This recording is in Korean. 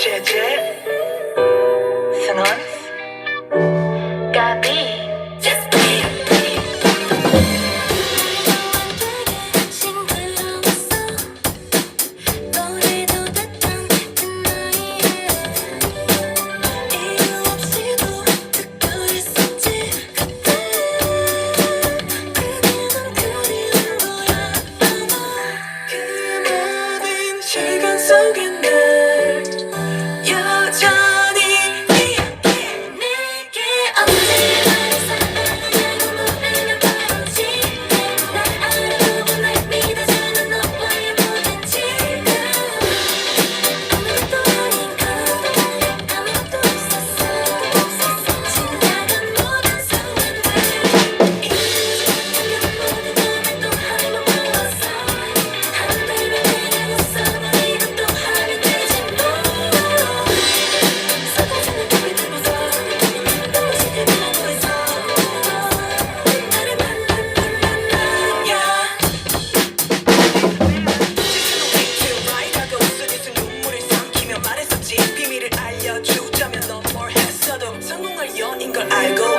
제제 스넌 까비. 속엔 I go